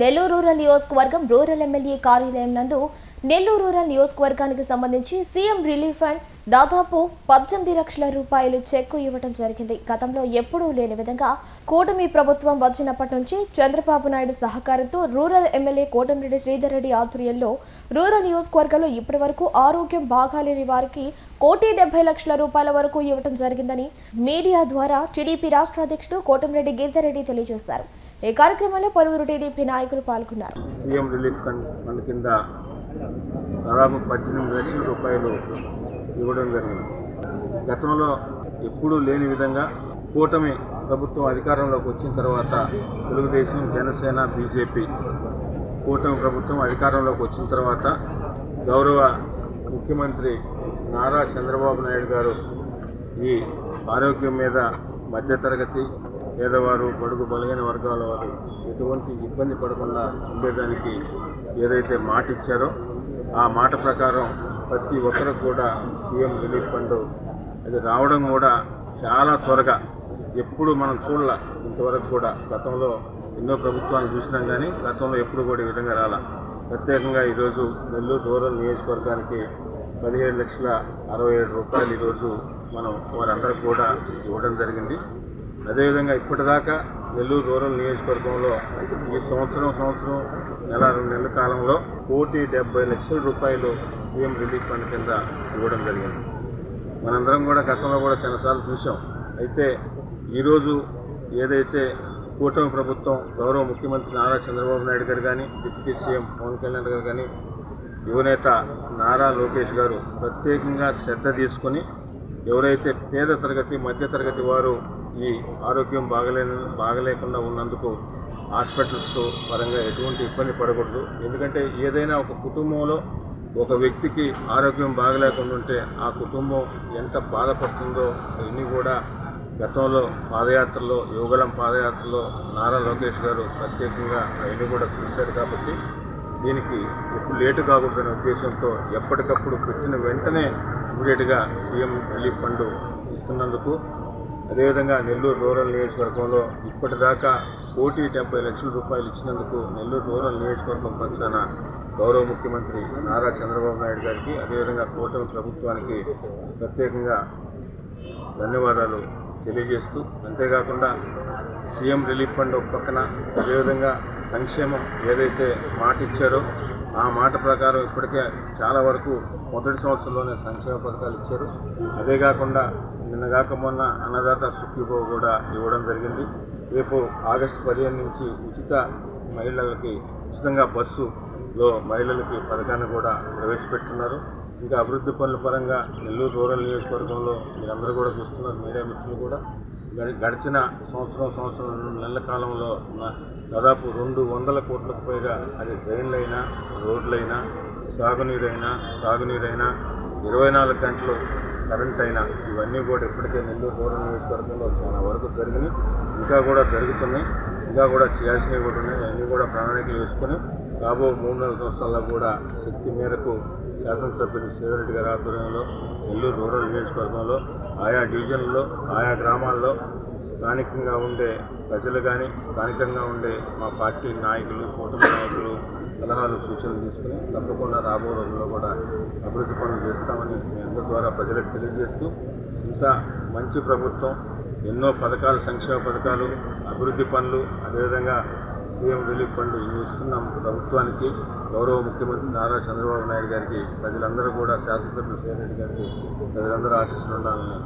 Nellore rural నియోజకవర్గం rural MLA కార్యాలయం నందు నెల్లూరు రూరల్ నియోజకవర్గానికి సంబంధించి సీఎం రిలీఫ్ ఫండ్ దాదాపు పద్దెనిమిది లక్షల రూపాయలు చెక్కు ఇవ్వడం జరిగింది. గతంలో ఎప్పుడూ లేని విధంగా కూటమి ప్రభుత్వం వచ్చినప్పటి నుంచి చంద్రబాబు నాయుడు సహకారంతో రూరల్ ఎమ్మెల్యే కోటమిరెడ్డి శ్రీధర్ రెడ్డి ఆధ్వర్యంలో రూరల్ నియోజకవర్గంలో ఇప్పటి వరకు ఆరోగ్యం బాగాలేని వారికి కోటి డెబ్బై లక్షల రూపాయల వరకు ఇవ్వడం జరిగిందని మీడియా ద్వారా టీడీపీ రాష్ట్ర అధ్యక్షుడు కోటమిరెడ్డి గీతారెడ్డి తెలియజేశారు. ఈ కార్యక్రమంలో పలువురు టీడీపీ నాయకులు పాల్గొన్నారు. సీఎం రిలీఫ్ ఫండ్ ఫండ్ కింద దాదాపు పద్దెనిమిది లక్షల రూపాయలు ఇవ్వడం జరిగింది. గతంలో ఎప్పుడూ లేని విధంగా కూటమి ప్రభుత్వం అధికారంలోకి వచ్చిన తర్వాత తెలుగుదేశం జనసేన బీజేపీ కూటమి ప్రభుత్వం అధికారంలోకి వచ్చిన తర్వాత గౌరవ ముఖ్యమంత్రి నారా చంద్రబాబు నాయుడు గారు ఈ ఆరోగ్యం మీద మధ్యతరగతి పేదవారు బడుగు బలహీన వర్గాల వారు ఎటువంటి ఇబ్బంది పడకుండా ఉండేదానికి ఏదైతే మాట ఇచ్చారో ఆ మాట ప్రకారం ప్రతి ఒక్కరికి కూడా సీఎం రిలీఫ్ ఫండ్ అది రావడం కూడా చాలా త్వరగా. ఎప్పుడు మనం చూడాల ఇంతవరకు కూడా గతంలో ఎన్నో ప్రభుత్వాలు చూసినాం కానీ గతంలో ఎప్పుడు కూడా ఈ విధంగా రాలా. ప్రత్యేకంగా ఈరోజు నెల్లూరు రూరల్ నియోజకవర్గానికి పదిహేడు లక్షల అరవై ఏడు రూపాయలు ఈరోజు మనం వారందరూ కూడా ఇవ్వడం జరిగింది. అదేవిధంగా ఇప్పటిదాకా నెల్లూరు రూరల్ నియోజకవర్గంలో ఈ సంవత్సరం సంవత్సరం నెల రెండు నెలల కాలంలో కోటి డెబ్బై లక్షల రూపాయలు సీఎం రిలీఫ్ ఫండ్ కింద ఇవ్వడం జరిగింది. మనందరం కూడా గతంలో కూడా చాలాసార్లు చూసాం అయితే ఈరోజు ఏదైతే కూటమి ప్రభుత్వం గౌరవ ముఖ్యమంత్రి నారా చంద్రబాబు నాయుడు గారు కానీ డిప్యూటీ సీఎం పవన్ కళ్యాణ్ గారు కానీ యువనేత నారా లోకేష్ గారు ప్రత్యేకంగా శ్రద్ధ తీసుకొని ఎవరైతే పేద తరగతి మధ్య తరగతి వారు ఈ ఆరోగ్యం బాగలేని బాగలేకుండా ఉన్నందుకు హాస్పిటల్స్ పరంగా ఎటువంటి ఇబ్బంది పడకూడదు. ఎందుకంటే ఏదైనా ఒక కుటుంబంలో ఒక వ్యక్తికి ఆరోగ్యం బాగలేకుండా ఉంటే ఆ కుటుంబం ఎంత బాధపడుతుందో ఇన్ని కూడా గతంలో పాదయాత్రలో యువగలం పాదయాత్రలో నారా లోకేష్ గారు ప్రత్యేకంగా అవన్నీ కూడా చూశారు కాబట్టి దీనికి ఎప్పుడు లేటు కాకూడదనే ఉద్దేశంతో ఎప్పటికప్పుడు పెట్టిన వెంటనే ఇమీడియట్గా సీఎం రిలీఫ్ ఫండ్ ఇస్తున్నందుకు అదేవిధంగా నెల్లూరు రూరల్ నియోజకవర్గంలో ఇప్పటిదాకా కోటి డెబ్బై లక్షల రూపాయలు ఇచ్చినందుకు నెల్లూరు రూరల్ నియోజకవర్గం పక్షాన గౌరవ ముఖ్యమంత్రి నారా చంద్రబాబు నాయుడు గారికి అదేవిధంగా కూటమి ప్రభుత్వానికి ప్రత్యేకంగా ధన్యవాదాలు తెలియజేస్తూ అంతేకాకుండా సీఎం రిలీఫ్ ఫండ్ ఒక పక్కన అదేవిధంగా సంక్షేమం ఏదైతే మాట ఇచ్చారో ఆ మాట ప్రకారం ఇప్పటికే చాలా వరకు మొదటి సంవత్సరంలోనే సంక్షేమ పథకాలు ఇచ్చారు. అదే కాకుండా నిన్నగాక మొన్న అన్నదాత సుఖీభో కూడా ఇవ్వడం జరిగింది. రేపు ఆగస్టు పదిహేను నుంచి ఉచిత మహిళలకి ఉచితంగా బస్సులో మహిళలకి పథకాన్ని కూడా ప్రవేశపెట్టున్నారు ఇంకా అభివృద్ధి పనుల పరంగా నెల్లూరు రూరల్ నియోజకవర్గంలో మీరందరూ కూడా చూస్తున్నారు మీడియా మిత్రులు కూడా. గడిచిన సంవత్సరం సంవత్సరం రెండు నెలల కాలంలో ఉన్న దాదాపు రెండు వందల కోట్లకు పైగా అది డ్రైన్లైనా రోడ్లైనా సాగునీరైనా సాగునీరైనా ఇరవై నాలుగు గంటలు కరెంట్ అయినా ఇవన్నీ కూడా ఇప్పటికే నెల్లూరు రూరల్ నియోజకవర్గంలో చాలా వరకు జరిగినాయి. ఇంకా కూడా జరుగుతున్నాయి. ఇంకా కూడా చేయాల్సినవి కూడా ఉన్నాయి. అన్నీ కూడా ప్రణాళికలు వేసుకొని రాబో మూడు నాలుగు సంవత్సరాల్లో కూడా శక్తి మేరకు శాసనసభ్యులు శ్రీధరెడ్డి గారి ఆధ్వర్యంలో నెల్లూరు రూరల్ నియోజకవర్గంలో ఆయా డివిజన్లలో ఆయా గ్రామాల్లో స్థానికంగా ఉండే ప్రజలు కానీ స్థానికంగా ఉండే మా పార్టీ నాయకులు కూటమి నాయకులు సలహాలు సూచనలు తీసుకుని తప్పకుండా రాబో రోజుల్లో కూడా అభివృద్ధి పనులు చేస్తామని మీ అందరి ద్వారా ప్రజలకు తెలియజేస్తూ ఇంత మంచి ప్రభుత్వం ఎన్నో పథకాలు సంక్షేమ పథకాలు అభివృద్ధి పనులు అదేవిధంగా సీఎం రిలీఫ్ ఫండ్ ఇస్తున్నాం ప్రభుత్వానికి. గౌరవ ముఖ్యమంత్రి నారా చంద్రబాబు నాయుడు గారికి ప్రజలందరూ కూడా శాసనసభ్యులు శ్రీరెడ్డి గారికి ప్రజలందరూ ఆశిస్తుండాలని